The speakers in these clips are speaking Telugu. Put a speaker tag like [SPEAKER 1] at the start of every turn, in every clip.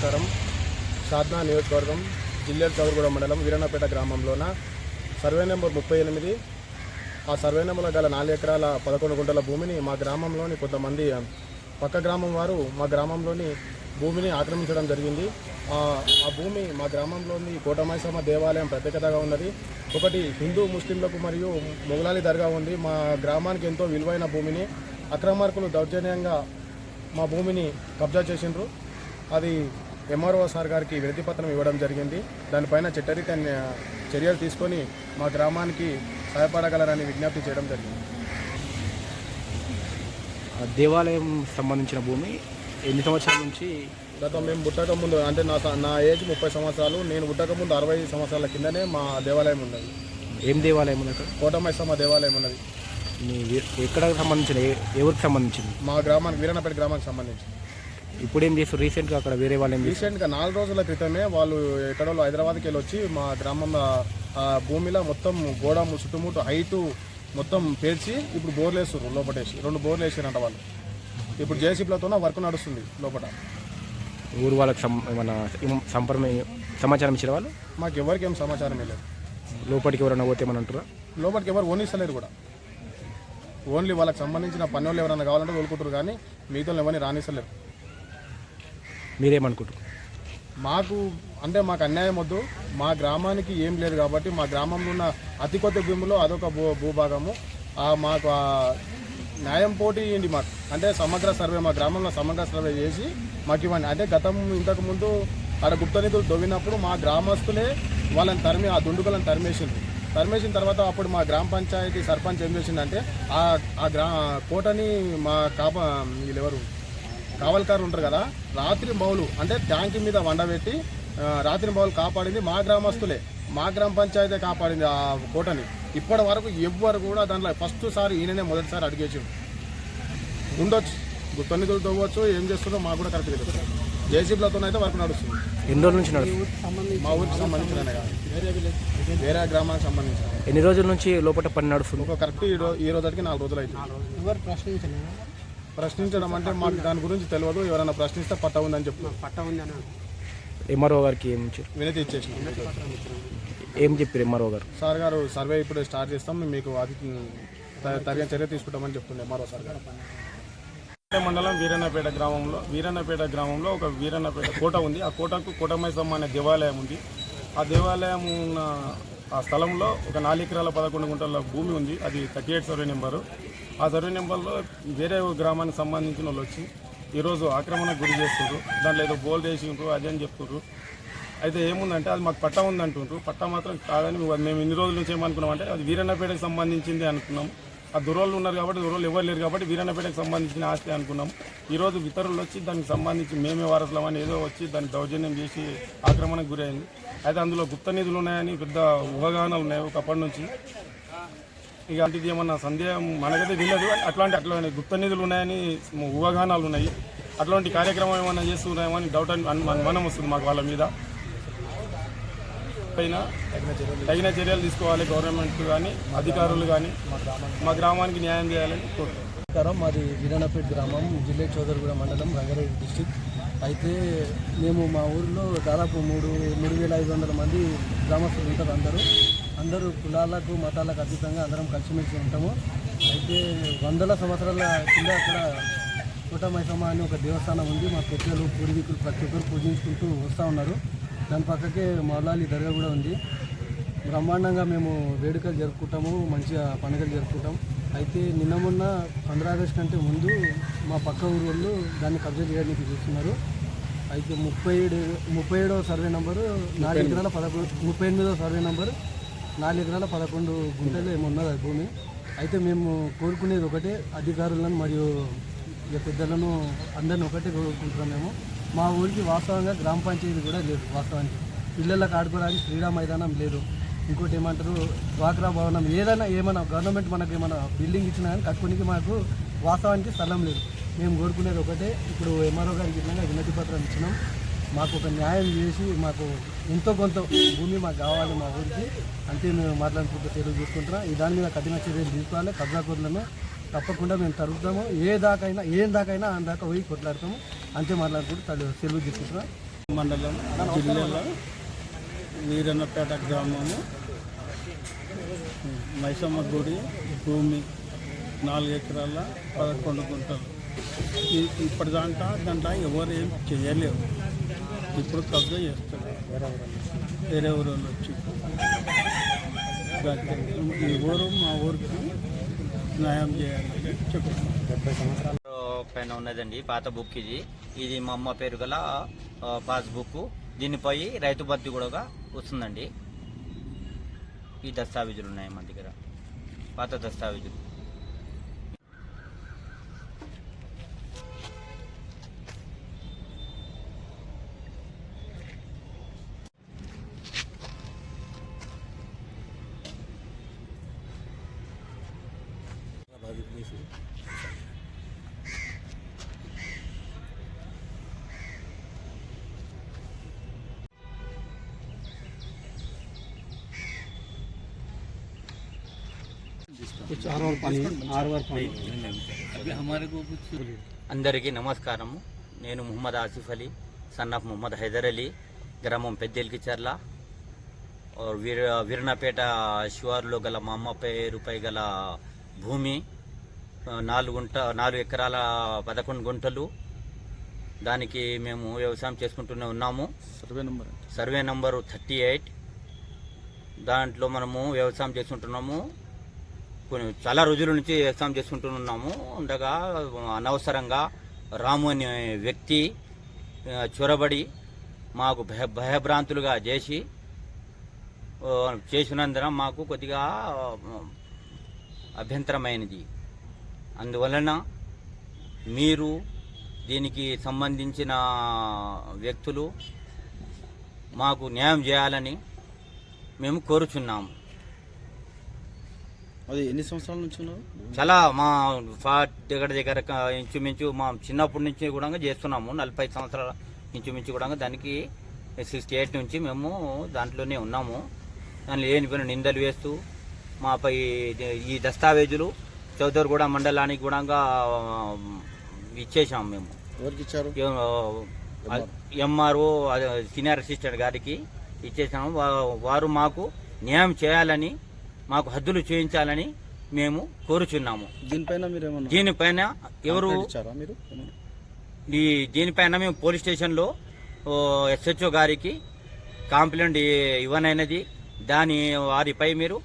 [SPEAKER 1] నమస్కారం. సాధనా నియోజకవర్గం జిల్లా చౌరగూడ మండలం వీరన్నపేట గ్రామంలోన సర్వే నెంబర్ ముప్పై ఎనిమిది. ఆ సర్వే నెంబర్లో గల నాలుగు ఎకరాల పదకొండు గుంటల భూమిని మా గ్రామంలోని కొంతమంది పక్క గ్రామం వారు మా గ్రామంలోని భూమిని ఆక్రమించడం జరిగింది. ఆ ఆ భూమి మా గ్రామంలోని కోటమైసమ్మ దేవాలయం ప్రత్యేకతగా ఉన్నది. ఒకటి హిందూ ముస్లింలకు మరియు మొగలాలి దర్గా ఉంది. మా గ్రామానికి ఎంతో విలువైన భూమిని అక్రమార్కులు దౌర్జన్యంగా మా భూమిని కబ్జా చేసిండ్రు. అది ఎంఆర్ఓ సార్ గారికి వినతి పత్రం ఇవ్వడం జరిగింది. దానిపైన చట్టరీత్యా న్యా- చర్యలు తీసుకొని మా గ్రామానికి సహాయపడగలరని విజ్ఞప్తి చేయడం జరిగింది.
[SPEAKER 2] ఆ దేవాలయం సంబంధించిన భూమి ఎన్ని సంవత్సరాల నుంచి?
[SPEAKER 1] గత మేము పుట్టక ముందు అంటే నా నా ఏజ్ ముప్పై సంవత్సరాలు నేను పుట్టక ముందు అరవై సంవత్సరాల కిందనే మా దేవాలయం ఉన్నది.
[SPEAKER 2] ఏం దేవాలయం అక్కడ?
[SPEAKER 1] కోటమైసమ్మ దేవాలయం ఉన్నది.
[SPEAKER 2] ఎక్కడ సంబంధించిన? ఎవరికి సంబంధించింది?
[SPEAKER 1] మా గ్రామానికి వీరన్నపేట గ్రామానికి సంబంధించి
[SPEAKER 2] ఇప్పుడు ఏం చేస్తారు రీసెంట్గా అక్కడ వేరే వాళ్ళు ఏం చేస్తారు
[SPEAKER 1] రీసెంట్గా నాలుగు రోజుల క్రితమే వాళ్ళు ఎక్కడో హైదరాబాద్కి వెళ్ళి వచ్చి మా గ్రామంలో ఆ భూమిలో మొత్తం గోడ చుట్టుముట్టు హైటు మొత్తం పేర్చి ఇప్పుడు బోర్లు వేస్తారు లోపటేసి. రెండు బోర్లు వేసారంట వాళ్ళు. ఇప్పుడు జేసీబీలతో వర్క్ నడుస్తుంది లోపల
[SPEAKER 2] ఊరు వాళ్ళకి సం మన ఇం- సంప్రమ సమాచారం ఇచ్చిన వాళ్ళు?
[SPEAKER 1] మాకు ఎవరికి ఏం సమాచారం లేదు.
[SPEAKER 2] లోపలికి ఎవరైనా పోతే ఏమని అంటారా
[SPEAKER 1] లోపలికి ఎవరు ఓనిస్తలేరు కూడా. ఓన్లీ వాళ్ళకి సంబంధించిన పని వాళ్ళు ఎవరైనా కావాలంటే తోలుకుంటారు కానీ మిగతా ఎవరిని రానిస్తలేరు.
[SPEAKER 2] మీరేమనుకుంటారు
[SPEAKER 1] మాకు అంటే మాకు అన్యాయం వద్దు. మా గ్రామానికి ఏం లేదు కాబట్టి మా గ్రామంలో ఉన్న అతి కొత్త భూమిలో అదొక భూ భూభాగము. మాకు న్యాయం పోటీ ఇవ్వండి మాకు? అంటే సమగ్ర సర్వే మా గ్రామంలో సమగ్ర సర్వే చేసి మాకు ఇవ్వండి. అంటే గతం ఇంతకు ముందు ఆడ గుప్త నిధులు మా గ్రామస్తులే వాళ్ళని తరిమి ఆ దుండుగులను తరిమేసింది తరిమేసిన తర్వాత అప్పుడు మా గ్రామ పంచాయతీ సర్పంచ్ ఏం చేసిందంటే ఆ ఆ గ్రా కోటని మా కాప వీళ్ళెవరు? కావల్కారు ఉంటారు కదా రాత్రి బౌలు అంటే ట్యాంక్ మీద వండబెట్టి రాత్రి బౌలు కాపాడింది మా గ్రామస్తులే. మా గ్రామ పంచాయతీ కాపాడింది ఆ కోటని. ఇప్పటి వరకు ఎవ్వరు కూడా దాంట్లో ఫస్ట్ సారి ఈయననే మొదటిసారి అడిగేసి ఉండొచ్చు. నిధులు తవ్వచ్చు. ఏం చేస్తుందో మాకు కూడా కరెక్ట్గా తెలుసు జేసీబీలతో అయితే వర్క్ నడుస్తుంది.
[SPEAKER 2] ఎన్ని రోజుల నుంచి నడుస్తుంది?
[SPEAKER 1] మా ఊరికి సంబంధించిన వేరే గ్రామానికి సంబంధించిన
[SPEAKER 2] ఎన్ని రోజుల నుంచి లోపల పని నడుస్తుంది?
[SPEAKER 1] ఒక కరెక్ట్ ఈ రోజు ఈ రోజుకి నాలుగు రోజులు అయితే
[SPEAKER 3] ఎవరు ప్రశ్నించలేదు?
[SPEAKER 1] ప్రశ్నించడం అంటే మాకు దాని గురించి తెలియదు. ఎవరైనా ప్రశ్నిస్తే పట్ట ఉందని చెప్పి.
[SPEAKER 3] పట్ట ఉందని
[SPEAKER 2] ఎంఆర్ఓ గారికి ఏం
[SPEAKER 1] వినతి ఇచ్చేసిన.
[SPEAKER 2] ఏం చెప్పారు ఎంఆర్ఓ గారు?
[SPEAKER 1] సార్ గారు సర్వే ఇప్పుడు స్టార్ట్ చేస్తాం. మీకు అది తగిన చర్య తీసుకుంటామని చెప్తుండే మరో సార్ గారు. మండలం వీరన్నపేట గ్రామంలో వీరన్నపేట గ్రామంలో ఒక వీరన్నపేట కోట ఉంది. ఆ కోటకు కోటమైసమ్మ అనే దేవాలయం ఉంది. ఆ దేవాలయం ఉన్న ఆ స్థలంలో ఒక నాలుగు ఎకరాల పదకొండు గుంటల భూమి ఉంది. అది థర్టీ ఎయిట్ సర్వే నెంబరు. ఆ సర్వే నెంబర్లో వేరే గ్రామానికి సంబంధించిన వాళ్ళు వచ్చి ఈరోజు ఆక్రమణకు గురి చేస్తుండ్రు దాంట్లో ఏదో బోల్ చేసిండ్రు అదే అని చెప్తుండ్రు అయితే ఏముందంటే అది మాకు పట్టా ఉందంటుండ్రు. పట్టా మాత్రం కాదని మేము ఇన్ని రోజుల నుంచి ఏమనుకున్నాం అంటే అది వీరన్నపేటకు సంబంధించింది అనుకున్నాం. ఆ దూరోళ్ళు ఉన్నారు కాబట్టి దూరాలు ఎవరు లేరు కాబట్టి వీరన్నపేటకు సంబంధించిన ఆస్తి అనుకున్నాం. ఈరోజు ఇతరులు వచ్చి దానికి సంబంధించి మేమే వారసులం అని ఏదో వచ్చి దాన్ని దౌర్జన్యం చేసి ఆక్రమణకు గురైంది. అయితే అందులో గుప్త నిధులు ఉన్నాయని పెద్ద ఊహాగానాలు ఉన్నాయి ఒకప్పటి నుంచి. ఇక అంటే ఏమన్నా సందేహం మనకైతే తెలియదు. అట్లాంటి అట్లాంటి గుప్త నిధులు ఉన్నాయని ఊహాగానాలు ఉన్నాయి. అట్లాంటి కార్యక్రమం ఏమైనా చేస్తున్నాయేమో అని డౌట్ అనుమానం వస్తుంది మాకు వాళ్ళ మీద. పైన తగిన చర్యలు తీసుకోవాలి గవర్నమెంట్ కానీ అధికారులు కానీ మా గ్రామానికి న్యాయం చేయాలని కోరుతున్నాం.
[SPEAKER 3] మాది వీరన్నపేట గ్రామం జిల్లా చౌదరిగూడ మండలం రంగారెడ్డి డిస్టిక్ అయితే మేము మా ఊరిలో దాదాపు మూడు మూడు వేల ఐదు వందల మంది గ్రామస్తులు ఉంటారు అందరూ. అందరూ కులాలకు మతాలకు అతీతంగా అందరం కలిసిమెలిసి ఉంటాము. అయితే వందల సంవత్సరాల కింద అక్కడ కోటమైసమ్మ అని ఒక దేవస్థానం ఉంది. మా పెద్దలు పూర్వీకులు ప్రతి ఒక్కరు పూజించుకుంటూ వస్తూ ఉన్నారు. దాని పక్కకే మౌలాలి దర్గా కూడా ఉంది. బ్రహ్మాండంగా మేము వేడుకలు జరుపుకుంటాము మంచిగా పండుగలు జరుపుకుంటాం. అయితే నిన్న మొన్న పంద్ర ఆగస్ట్ కంటే ముందు మా పక్క ఊరు వాళ్ళు దాన్ని కబ్జా చేయడానికి చూస్తున్నారు. అయితే ముప్పై ఏడు ముప్పై ఏడవ సర్వే నెంబరు నాలుగు ఎకరాల పదకొండు ముప్పై ఎనిమిదవ సర్వే నెంబరు నాలుగు ఎకరాల పదకొండు గుంటలు ఏమున్నది ఆ భూమి. అయితే మేము కోరుకునేది ఒకటే అధికారులను మరియు ఇక పెద్దలను అందరిని ఒకటే కోరుకుంటున్నాం మేము. మా ఊరికి వాస్తవంగా గ్రామ పంచాయతీ కూడా లేదు వాస్తవానికి. పిల్లలకు ఆడుకోవడానికి క్రీడా మైదానం లేదు. ఇంకోటి ఏమంటారు డ్వాక్రా భవనం ఏదైనా ఏమైనా గవర్నమెంట్ మనకి ఏమైనా బిల్డింగ్ ఇచ్చినా కానీ కట్టుకోనికి మాకు వాస్తవానికి స్థలం లేదు. మేము కోరుకునేది ఒకటే ఇప్పుడు ఎంఆర్ఓ గారికి ఇట్లా వినతి పత్రం ఇచ్చినాం. మాకు ఒక న్యాయం చేసి మాకు ఎంతో కొంత భూమి మాకు కావాలి మా ఊరికి. అంతే మేము మాట్లాడుకుంటూ చర్యలు చూసుకుంటున్నాం ఈ దాని మీద కఠిన చర్యలు తీసుకోవాలి. కబ్జాకూరులను తప్పకుండా మేము తరుగుతాము. ఏ దాకైనా ఏం దాకైనా ఆ దాకా పోయి కొట్లాడతాము. అంతే మాట్లాడుకుంటూ తల్లి సెలవు తీసుకుంటున్నాం.
[SPEAKER 4] మండలం జిల్లాలో వీరన్నపేట గ్రామము. మైసమ్మ గుడి భూమి నాలుగు ఎకరాల పదకొండు గుంటలు. ఇప్పటిదాకా దాంట్లో ఎవరు ఏం చేయలేరు ఇప్పుడు కబ్జా చేస్తున్నారు వేరే ఊరు వాళ్ళు వచ్చి. ఈ ఊరు మా ఊరికి న్యాయం చేయాలని చెప్పారు.
[SPEAKER 5] డెబ్బై సంవత్సరాలు పైన ఉన్నదండి పాత బుక్ ఇది. ఇది మా అమ్మ పేరు గల పాస్బుక్. దీనిపై రైతు భర్తీ కూడా వస్తుందండి. ఈ దస్తావేజులు ఉన్నాయి మన దగ్గర. పాత దస్తావేజులు. అందరికీ నమస్కారము. నేను ముహమ్మద్ ఆసిఫ్ అలీ సన్ ఆఫ్ ముహమ్మద్ హైదర్ అలీ గ్రామం పెద్దెల్కిచర్ల వీర వీరనపేట శివారులో గల మా అమ్మ పేరుపై గల భూమి నాలుగు గుంట నాలుగు ఎకరాల పదకొండు గుంటలు. దానికి మేము వ్యవసాయం చేసుకుంటూనే ఉన్నాము.
[SPEAKER 1] Survey number
[SPEAKER 5] survey number thirty eight దాంట్లో మనము వ్యవసాయం చేసుకుంటున్నాము. చాలా రోజుల నుంచి వ్యవసాయం చేసుకుంటున్నాము ఉండగా అనవసరంగా రాము అనే వ్యక్తి చొరబడి మాకు భయ భయభ్రాంతులుగా చేసి చేసినందున మాకు కొద్దిగా అభ్యంతరమైనది. అందువలన మీరు దీనికి సంబంధించిన వ్యక్తులు మాకు న్యాయం చేయాలని మేము కోరుచున్నాము.
[SPEAKER 1] అది ఎన్ని సంవత్సరాల నుంచి ఉన్నారు
[SPEAKER 5] చాలా మా దగ్గర దగ్గర ఇంచుమించు మా చిన్నప్పటి నుంచి కూడా చేస్తున్నాము. నలభై సంవత్సరాల ఇంచుమించు కూడా దానికి ఎయిట్ నుంచి మేము దాంట్లోనే ఉన్నాము. దాని లేనిపోయిన నిందలు వేస్తూ మాపై ఈ దస్తావేజులు చౌదరిగూడ మండలానికి కూడా ఇచ్చేసాము మేము.
[SPEAKER 1] ఎవరికి ఇచ్చారు?
[SPEAKER 5] ఎంఆర్ఓ సీనియర్ అసిస్టెంట్ గారికి ఇచ్చేసాము వారు మాకు న్యాయం చేయాలని మాకు హద్దులు చేయించాలని మేము కోరుచున్నాము.
[SPEAKER 1] దీనిపైన
[SPEAKER 5] దీనిపైన ఎవరు? ఈ దీనిపైన మేము పోలీస్ స్టేషన్లో ఎస్హెచ్ఓ గారికి కంప్లైంట్ ఇవ్వనైనది. దాని వారిపై మీరు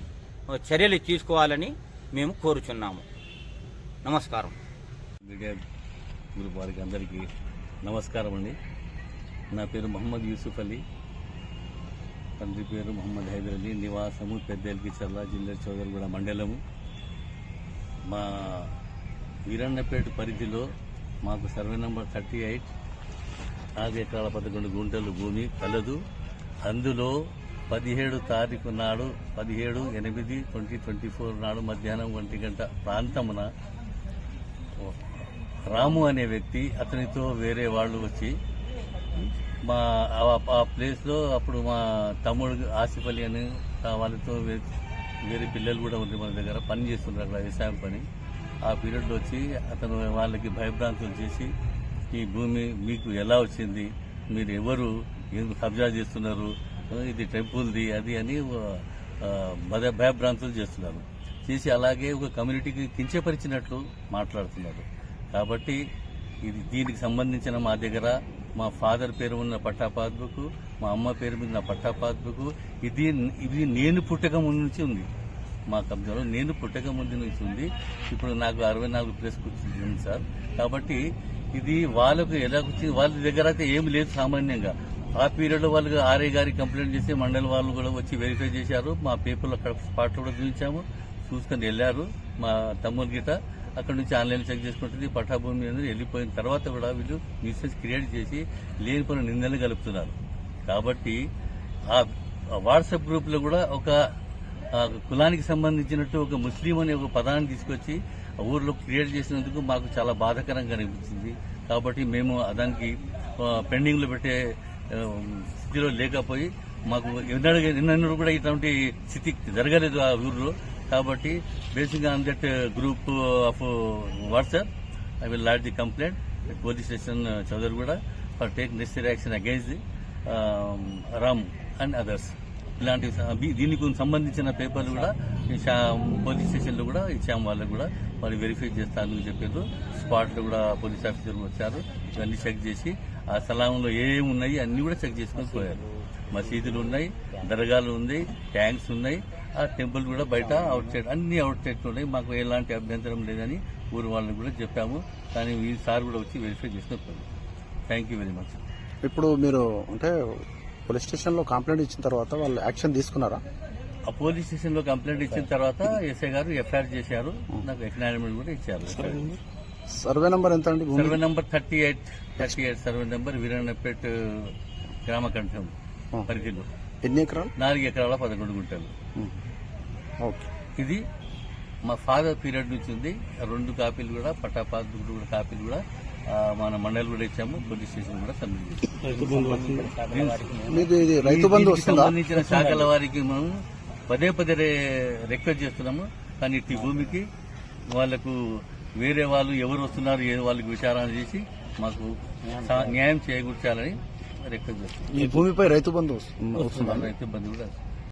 [SPEAKER 5] చర్యలు తీసుకోవాలని మేము కోరుచున్నాము. నమస్కారం.
[SPEAKER 6] గ్రూప్ వారికి అందరికీ నమస్కారం అండి. నా పేరు మహమ్మద్ యూసుఫ్ అలీ. తండ్రి పేరు మహమ్మద్ హైదర్ అలీ నివాసము పెద్దలికి చల్ల జిల్లా చౌదరిగూడ మండలము. మా వీరన్నపేట పరిధిలో మాకు సర్వే నంబర్ థర్టీ ఎయిట్ నాలుగు ఎకరాల పదకొండు గుంటలు భూమి కలదు. అందులో పదిహేడు తారీఖు నాడు పదిహేడు ఎనిమిది ట్వంటీ ట్వంటీ ఫోర్ నాడు మధ్యాహ్నం ఒంటి గంట ప్రాంతమున రాము అనే వ్యక్తి అతనితో వేరే వాళ్ళు వచ్చి మా ఆ- ప్లేస్లో అప్పుడు మా తమ్ముడు ఆసిఫ్ అలీ అని వాళ్ళతో వే- వేరే పిల్లలు కూడా ఉంది మన దగ్గర పని చేస్తున్నారు అక్కడ వ్యవసాయం పని. ఆ పీరియడ్లో వచ్చి అతను వాళ్ళకి భయభ్రాంతులు చేసి ఈ భూమి మీకు ఎలా వచ్చింది? మీరు ఎవరు? ఎందుకు కబ్జా చేస్తున్నారు? ఇది టెంపుల్ది అది అని ఆ, భయభ్రాంతులు చేస్తున్నారు. చేసి అలాగే ఒక కమ్యూనిటీకి కించపరిచినట్లు మాట్లాడుతున్నారు. కాబట్టి ఇది దీనికి సంబంధించిన మా దగ్గర మా ఫాదర్ పేరు ఉన్న పట్టా పాస్బుక్ మా అమ్మ పేరు మీద ఉన్న పట్టా పాస్బుక్ ఇది ఇది నేను పుట్టక ముందు నుంచి ఉంది. మా కంపెనీలో నేను పుట్టక ముందు నుంచి ఉంది. ఇప్పుడు నాకు అరవై నాలుగు ప్లస్ కూర్చుంది సార్. కాబట్టి ఇది వాళ్ళకు ఎలా వచ్చింది వాళ్ళ దగ్గర అయితే ఏమి లేదు సామాన్యంగా. ఆ పీరియడ్లో వాళ్ళు ఆర్ఐ గారికి కంప్లైంట్ చేసి మండలి వాళ్ళు కూడా వచ్చి వెరిఫై చేశారు. మా పేపర్లో అక్కడ స్పాట్లో కూడా చూపించాము. చూసుకొని వెళ్ళారు మా తమ్ముడి గీత. అక్కడ నుంచి ఆన్లైన్ చెక్ చేసుకుంటుంది. పట్టాభూమి అనేది వెళ్ళిపోయిన తర్వాత కూడా వీళ్ళు న్యూసెన్స్ క్రియేట్ చేసి లేనిపోయిన నిందలు కలుపుతున్నారు కాబట్టి ఆ ఆ వాట్సాప్ గ్రూప్లో కూడా ఒక కులానికి సంబంధించినట్టు ఒక ముస్లిం అనే ఒక పదాన్ని తీసుకొచ్చి ఆ ఊర్లో క్రియేట్ చేసినందుకు మాకు చాలా బాధాకరంగా అనిపించింది. కాబట్టి మేము దానికి పెండింగ్లో పెట్టే స్థితిలో లేకపోయి మాకు ఎన్నడూ ఎన్నడూ కూడా ఇటువంటి స్థితి జరగలేదు ఆ ఊర్లో. కాబట్టి basic on that group of WhatsApp I will lodge the complaint police station Chowdariguda for take necessary action against the Ram and others ఇలాంటి దీనికి సంబంధించిన పేపర్లు కూడా పోలీస్ స్టేషన్లో కూడా ఇచ్చాము వాళ్ళకు కూడా వాళ్ళు వెరిఫై చేస్తాను చెప్పారు. స్పాట్లో కూడా పోలీస్ ఆఫీసర్లు వచ్చారు. ఇవన్నీ చెక్ చేసి ఆ స్థలంలో ఏమేమి ఉన్నాయి అన్నీ కూడా చెక్ చేసుకొని పోయారు. మసీదులు ఉన్నాయి దర్గాలు ఉన్నాయి ట్యాంక్స్ ఉన్నాయి. ఆ టెంపుల్ కూడా బయట అవుట్ సైడ్ అన్ని అవుట్ సైడ్ ఉన్నాయి. మాకు ఎలాంటి అభ్యంతరం లేదని ఊరు వాళ్ళని కూడా చెప్పాము. కానీ ఈసారి కూడా వచ్చి వెరిఫై చేసుకొని పోయారు థ్యాంక్ యూ వెరీ మచ్
[SPEAKER 7] ఇప్పుడు మీరు అంటే పోలీస్ స్టేషన్లో కంప్లైంట్ ఇచ్చిన తర్వాత వాళ్ళు యాక్షన్ తీసుకున్నారా?
[SPEAKER 6] ఆ పోలీస్ స్టేషన్లో కంప్లైంట్ ఇచ్చిన తర్వాత ఎస్ఐ గారు ఎఫ్ఐఆర్ చేశారు. నాకు ఎక్నాలజ్మెంట్ కూడా ఇచ్చారు.
[SPEAKER 7] సర్వే నెంబర్ ఎంత అండి
[SPEAKER 6] survey number thirty eight thirty eight survey number Veerannapet గ్రామ కంఠం పరిధిలో.
[SPEAKER 7] ఎన్ని ఎకరాలు?
[SPEAKER 6] నాలుగు ఎకరాల పదకొండు గుంటలు.
[SPEAKER 7] ఓకే.
[SPEAKER 6] ఇది మా ఫాదర్ పీరియడ్ నుంచి ఉంది. రెండు కాపీలు కూడా పట్టాపాస్ కూడా కాపీలు కూడా మన మండలి కూడా ఇచ్చాము. పోలీస్ స్టేషన్ కూడా సబ్మిట్ సంబంధించిన శాఖల వారికి మనం పదే పదే రిక్వెస్ట్ చేస్తున్నాము. కానీ ఇట్టి భూమికి వాళ్ళకు వేరే వాళ్ళు ఎవరు వస్తున్నారు ఏ వాళ్ళకి విచారణ చేసి మాకు న్యాయం చేకూర్చాలని రిక్వెస్ట్ చేస్తున్నాం
[SPEAKER 7] ఈ భూమిపై రైతు బంధు వస్తుందా
[SPEAKER 6] రైతు బంధు కూడా